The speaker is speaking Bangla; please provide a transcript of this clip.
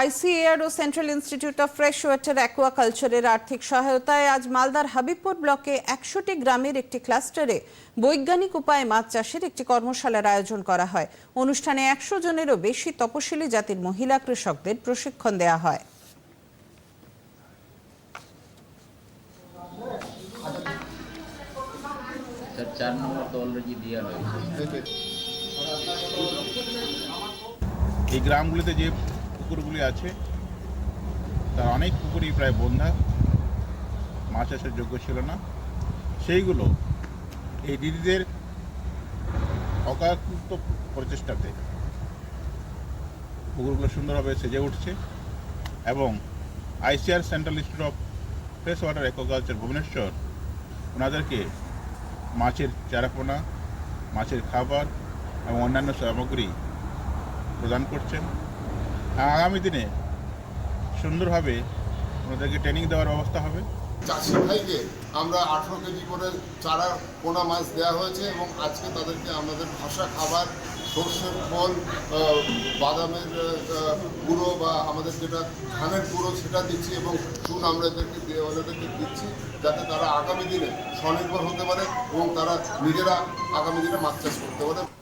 ICAR O central institute of fresh water অ্যাকোয়াকালচারের আর্থিক সহায়তায় আজ মালদার হাবিবপুর ব্লকে একশোটি গ্রামের একটি ক্লাস্টারে বৈজ্ঞানিক উপায়ে মাছ চাষের একটি কর্মশালার আয়োজন করা হয়। অনুষ্ঠানে একশো জনেরও বেশি তপশিলি জাতির মহিলা কৃষকদের প্রশিক্ষণ দেওয়া হয়। চার নম্বর তো অলরেডি দেওয়া হয়েছে। এই গ্রামগুলিতে যে পুকুরগুলি আছে। তার অনেক পুকুরই প্রায় বন্ধা মাছ চাষের যোগ্য ছিল না। সেইগুলো এই দিদিদের অকাকুত প্রচেষ্টাতে পুকুরগুলো সুন্দরভাবে সেজে উঠছে এবং ICAR central institute of fresh water aquaculture Bhubaneswar ওনাদেরকে মাছের চারাপোনা, মাছের খাবার এবং অন্যান্য সামগ্রী প্রদান করছেন। আগামী দিনে সুন্দরভাবে ওনাদেরকে ট্রেনিং দেওয়ার ব্যবস্থা হবে। চাষি ভাইকে আমরা আঠেরো কেজি করে চারা, পোনা মাছ দেওয়া হয়েছে এবং আজকে তাদেরকে আমাদের ভাষা খাবার, সর্ষের ফল বাদামের গুঁড়ো বা আমাদের যেটা ধানের গুঁড়ো সেটা দিচ্ছি এবং চুন আমরা এদেরকে ওনাদেরকে দিচ্ছি যাতে তারা আগামী দিনে স্বনির্ভর হতে পারে এবং তারা নিজেরা আগামী দিনে মাছ চাষ করতে পারে।